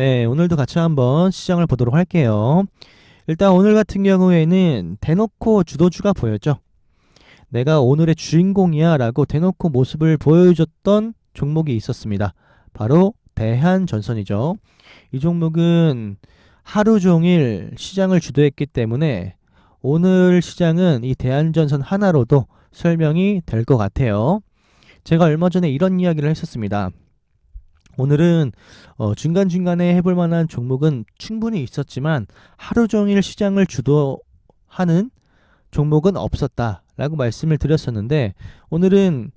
네, 오늘도 같이 한번 시장을 보도록 할게요. 일단 오늘 같은 경우에는 대놓고 주도주가 보였죠. 내가 오늘의 주인공이야 라고 대놓고 모습을 보여줬던 종목이 있었습니다. 바로 대한전선이죠. 이 종목은 하루 종일 시장을 주도했기 때문에 오늘 시장은 이 대한전선 하나로도 설명이 될 것 같아요. 제가 얼마 전에 이런 이야기를 했었습니다. 오늘은 어, 중간중간에 해볼 만한 종목은 충분히 있었지만 하루 종일 시장을 주도하는 종목은 없었다 라고 말씀을 드렸었는데 오늘은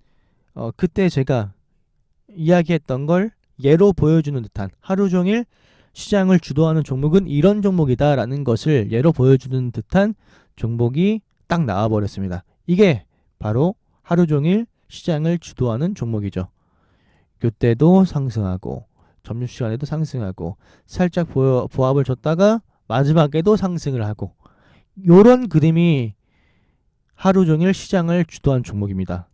어, 그때 제가 이야기했던 걸 예로 보여주는 듯한 하루 종일 시장을 주도하는 종목은 이런 종목이다 라는 것을 예로 보여주는 듯한 종목이 딱 나와 버렸습니다. 이게 바로 하루 종일 시장을 주도하는 종목이죠. 요때도 상승하고 점심 시간에도 상승하고 살짝 보, 보합을 줬다가 마지막에도 상승을 하고 요런 그림이 하루 종일 시장을 주도한 종목입니다.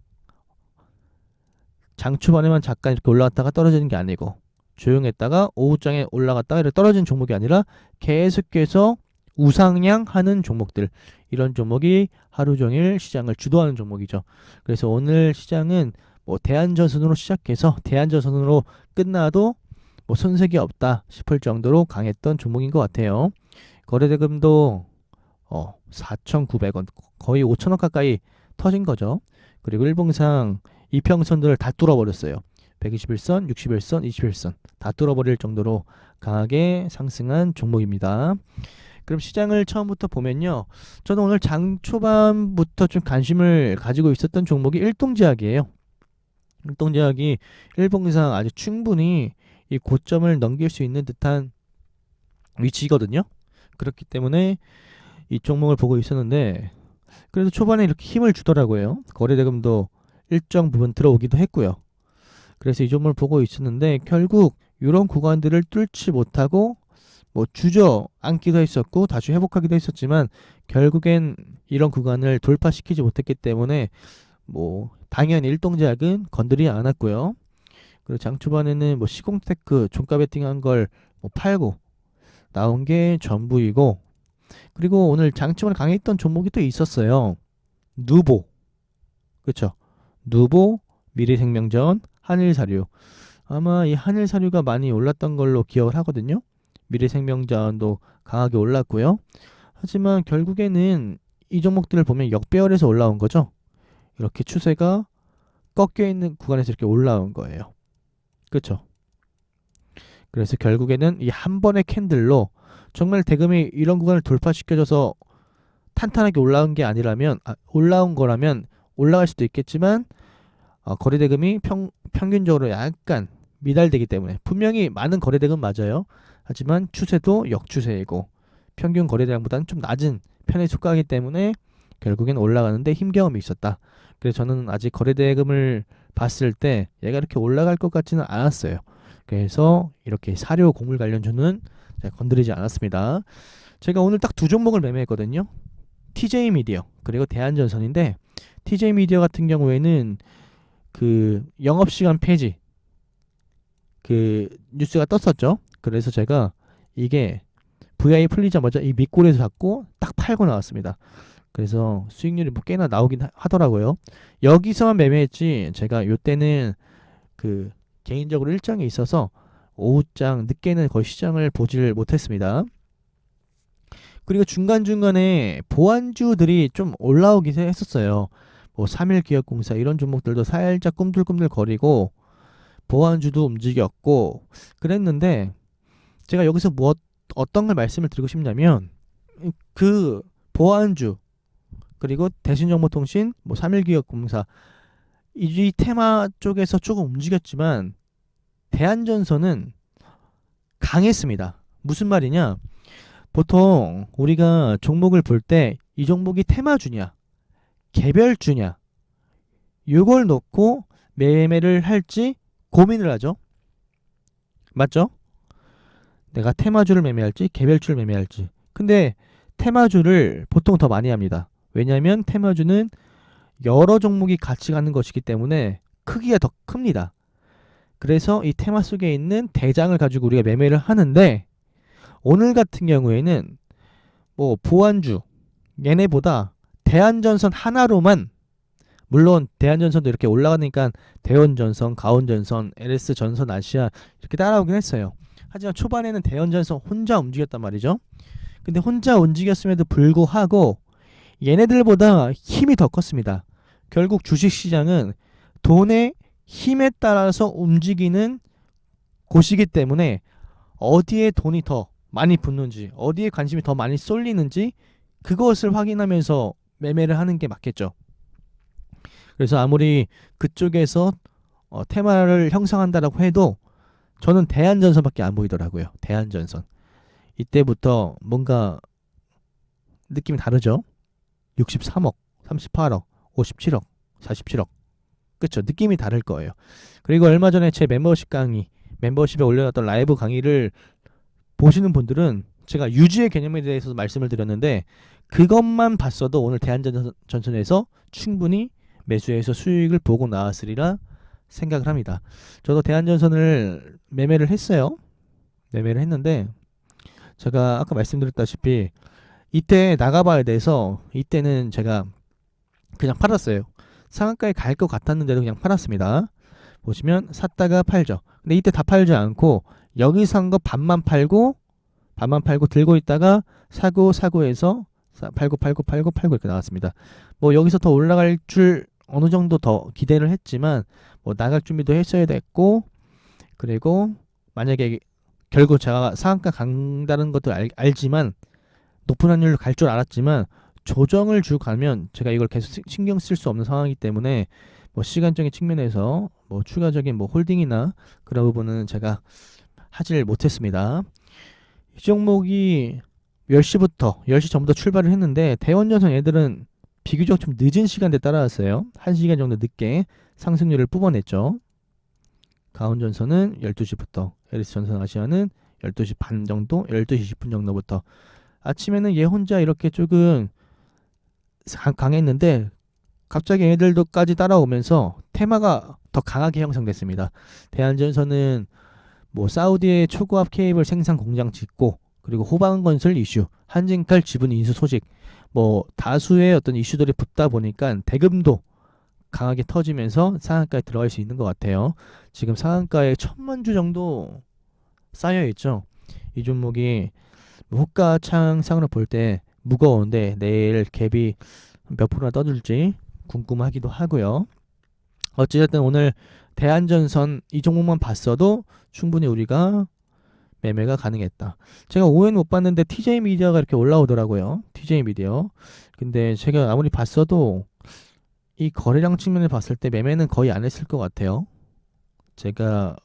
장 초반에만 잠깐 이렇게 올라갔다가 떨어지는 게 아니고 조용했다가 오후장에 올라갔다가 이렇게 떨어진 종목이 아니라 계속해서 우상향 하는 종목들 이런 종목이 하루 종일 시장을 주도하는 종목이죠. 그래서 오늘 시장은 뭐 대한전선으로 시작해서 대한전선으로 끝나도 뭐 손색이 없다 싶을 정도로 강했던 종목인 것 같아요. 거래대금도 어 4,900원 거의 5천원 가까이 터진 거죠. 그리고 일봉상 이평선들을 다 뚫어버렸어요. 121선, 61선, 21선 다 뚫어버릴 정도로 강하게 상승한 종목입니다. 그럼 시장을 처음부터 보면요. 저는 오늘 장 초반부터 좀 관심을 가지고 있었던 종목이 일동제약이에요. 일동제약이 일봉상 아주 충분히 이 고점을 넘길 수 있는 듯한 위치거든요. 그렇기 때문에 이 종목을 보고 있었는데 그래도 초반에 이렇게 힘을 주더라고요. 거래대금도 일정 부분 들어오기도 했고요. 그래서 이 종목을 보고 있었는데 결국 이런 구간들을 뚫지 못하고 뭐 주저앉기도 했었고 다시 회복하기도 했었지만 결국엔 이런 구간을 돌파시키지 못했기 때문에 뭐 당연히 일동제약은 건드리지 않았고요. 그리고 장 초반에는 뭐 시공테크 종가 베팅한 걸 뭐 팔고 나온 게 전부이고 그리고 오늘 장 초반에 강했던 종목이 또 있었어요. 누보 그쵸 누보 미래생명전 한일사료 아마 이 한일사료가 많이 올랐던 걸로 기억을 하거든요. 미래생명전도 강하게 올랐고요. 하지만 결국에는 이 종목들을 보면 역배열에서 올라온 거죠. 이렇게 추세가 꺾여 있는 구간에서 이렇게 올라온 거예요. 그렇죠? 그래서 결국에는 이 한 번의 캔들로 정말 대금이 이런 구간을 돌파시켜줘서 탄탄하게 올라온 게 아니라면 아, 올라온 거라면 올라갈 수도 있겠지만 어, 거래 대금이 평, 평균적으로 약간 미달되기 때문에 분명히 많은 거래 대금 맞아요. 하지만 추세도 역추세이고 평균 거래량보다는 좀 낮은 편에 속하기 때문에 결국엔 올라가는데 힘겨움이 있었다. 그래서 저는 아직 거래대금을 봤을 때 얘가 이렇게 올라갈 것 같지는 않았어요. 그래서 이렇게 사료 곡물 관련주는 건드리지 않았습니다. 제가 오늘 딱 두 종목을 매매했거든요. TJ 미디어 그리고 대한전선인데 TJ 미디어 같은 경우에는 그 영업 시간 폐지 그 뉴스가 떴었죠. 그래서 제가 이게 VI 풀리자마자 이 밑골에서 잡고 딱 팔고 나왔습니다. 그래서 수익률이 뭐 꽤나 나오긴 하- 하더라고요. 여기서만 매매했지 제가 요때는 그 개인적으로 일정이 있어서 오후장 늦게는 거의 시장을 보질 못했습니다. 그리고 중간중간에 보안주들이 좀 올라오긴 했었어요. 뭐 3일 기업공사 이런 종목들도 살짝 꿈틀꿈틀 거리고 보안주도 움직였고 그랬는데 제가 여기서 뭐 어떤 걸 말씀을 드리고 싶냐면 그 보안주 그리고 대신정보통신 뭐 3일기업공사 이 테마 쪽에서 조금 움직였지만 대한전선은 강했습니다. 무슨 말이냐? 보통 우리가 종목을 볼 때 이 종목이 테마주냐, 개별주냐, 요걸 놓고 매매를 할지 고민을 하죠. 맞죠? 내가 테마주를 매매할지 개별주를 매매할지. 근데 테마주를 보통 더 많이 합니다. 왜냐하면 테마주는 여러 종목이 같이 가는 것이기 때문에 크기가 더 큽니다. 그래서 이 테마 속에 있는 대장을 가지고 우리가 매매를 하는데 오늘 같은 경우에는 뭐 보안주 얘네보다 대한전선 하나로만 물론 대한전선도 이렇게 올라가니까 대원전선, 가온전선, LS전선 아시아 이렇게 따라오긴 했어요. 하지만 초반에는 대원전선 혼자 움직였단 말이죠. 근데 혼자 움직였음에도 불구하고 얘네들보다 힘이 더 컸습니다. 결국 주식시장은 돈의 힘에 따라서 움직이는 곳이기 때문에 어디에 돈이 더 많이 붙는지, 어디에 관심이 더 많이 쏠리는지 그것을 확인하면서 매매를 하는 게 맞겠죠. 그래서 아무리 그쪽에서 어, 테마를 형성한다라고 해도 저는 대한전선밖에 안 보이더라고요. 대한전선. 이때부터 뭔가 느낌이 다르죠. 63억, 38억, 57억, 47억. 그쵸? 느낌이 다를 거예요. 그리고 얼마 전에 제 멤버십 강의, 멤버십에 올려놨던 라이브 강의를 보시는 분들은 제가 유지의 개념에 대해서 말씀을 드렸는데 그것만 봤어도 오늘 대한전선에서 충분히 매수해서 수익을 보고 나왔으리라 생각을 합니다. 저도 대한전선을 매매를 했어요. 매매를 했는데 제가 아까 말씀드렸다시피 이때 나가봐야 돼서 이때는 제가 그냥 팔았어요. 상한가에 갈 것 같았는데도 그냥 팔았습니다. 보시면 샀다가 팔죠. 근데 이때 다 팔지 않고 여기 산 거 반만 팔고 반만 팔고 들고 있다가 사고 사고 해서 사- 팔고 팔고 팔고 팔고 이렇게 나왔습니다. 뭐 여기서 더 올라갈 줄 어느 정도 더 기대를 했지만 뭐 나갈 준비도 했어야 됐고 그리고 만약에 결국 제가 상한가 간다는 것도 알, 알지만 높은 확률로 갈 줄 알았지만 조정을 주고 가면 제가 이걸 계속 시- 신경 쓸 수 없는 상황이기 때문에 뭐 시간적인 측면에서 뭐 추가적인 뭐 홀딩이나 그런 부분은 제가 하질 못했습니다. 이 종목이 10시부터 10시 전부터 출발을 했는데 대원전선 애들은 비교적 좀 늦은 시간대에 따라왔어요. 1시간 정도 늦게 상승률을 뿜어냈죠. 가온전선은 12시부터 LS전선 아시아는 12시 반 정도, 12시 20분 정도부터 아침에는 얘 혼자 이렇게 조금 강- 강했는데 갑자기 얘들도까지 따라오면서 테마가 더 강하게 형성됐습니다. 대한전선은 뭐 사우디의 초고압 케이블 생산 공장 짓고 그리고 호방 건설 이슈, 한진칼 지분 인수 소식 뭐 다수의 어떤 이슈들이 붙다 보니까 대금도 강하게 터지면서 상한가에 들어갈 수 있는 것 같아요. 지금 상한가에 천만 주 정도 쌓여 있죠. 이 종목이 뭐 호가 창상으로 볼 때 무거운데 내일 갭이 몇 프로나 떠줄지 궁금하기도 하고요. 어찌됐든 오늘 대한전선 이 종목만 봤어도 충분히 우리가 매매가 가능했다. 제가 오해는 못 봤는데 TJ 미디어가 이렇게 올라오더라고요. TJ 미디어. 근데 제가 아무리 봤어도 이 거래량 측면을 봤을 때 매매는 거의 안 했을 것 같아요. 제가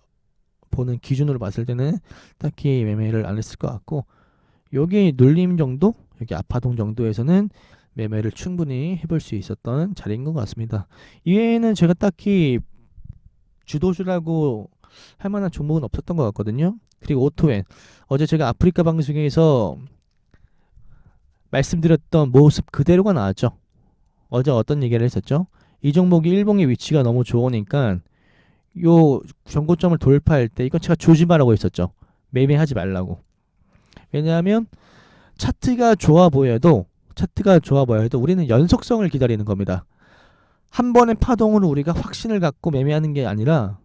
보는 기준으로 봤을 때는 딱히 매매를 안 했을 것 같고 여기 눌림 정도, 여기 아파동 정도에서는 매매를 충분히 해볼 수 있었던 자리인 것 같습니다. 이외에는 제가 딱히 주도주라고 할 만한 종목은 없었던 것 같거든요. 그리고 오토엔 어제 제가 아프리카 방송에서 말씀드렸던 모습 그대로가 나왔죠. 어제 어떤 얘기를 했었죠? 이 종목이 일봉의 위치가 너무 좋으니까 요 전고점을 돌파할 때 이건 제가 조심하라고 했었죠. 매매하지 말라고. 왜냐하면 차트가 좋아 보여도 차트가 좋아 보여도 우리는 연속성을 기다리는 겁니다. 한 번의 파동으로 우리가 확신을 갖고 매매하는 게 아니라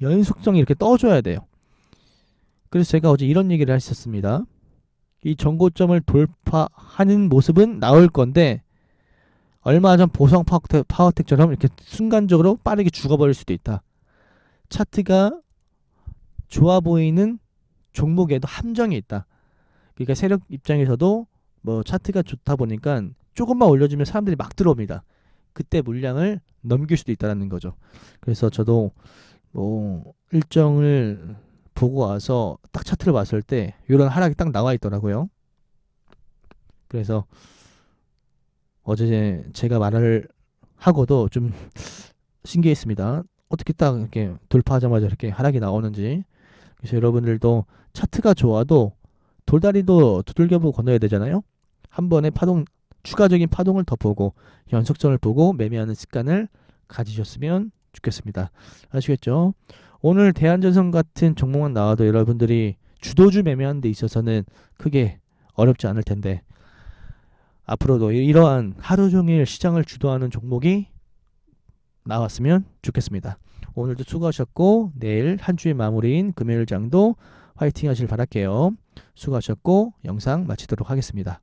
연속성이 이렇게 떠줘야 돼요. 그래서 제가 어제 이런 얘기를 했었습니다. 이 전고점을 돌파하는 모습은 나올 건데 얼마 전 보성 파워텍, 파워텍처럼 이렇게 순간적으로 빠르게 죽어버릴 수도 있다. 차트가 좋아 보이는 종목에도 함정이 있다. 그러니까 세력 입장에서도 뭐 차트가 좋다 보니까 조금만 올려주면 사람들이 막 들어옵니다. 그때 물량을 넘길 수도 있다는 거죠. 그래서 저도 뭐 일정을 보고 와서 딱 차트를 봤을 때 이런 하락이 딱 나와 있더라고요. 그래서 어제 제가 말을 하고도 좀 신기했습니다. 어떻게 딱 이렇게 돌파하자마자 이렇게 하락이 나오는지. 그래서 여러분들도 차트가 좋아도 돌다리도 두들겨보고 건너야 되잖아요. 한 번에 파동 추가적인 파동을 더 보고 연속성을 보고 매매하는 습관을 가지셨으면 좋겠습니다. 아시겠죠? 오늘 대한전선 같은 종목만 나와도 여러분들이 주도주 매매하는 데 있어서는 크게 어렵지 않을 텐데 앞으로도 이- 이러한 하루 종일 시장을 주도하는 종목이 나왔으면 좋겠습니다. 오늘도 수고하셨고 내일 한 주의 마무리인 금요일 장도 화이팅 하실 바랄게요. 수고하셨고 영상 마치도록 하겠습니다.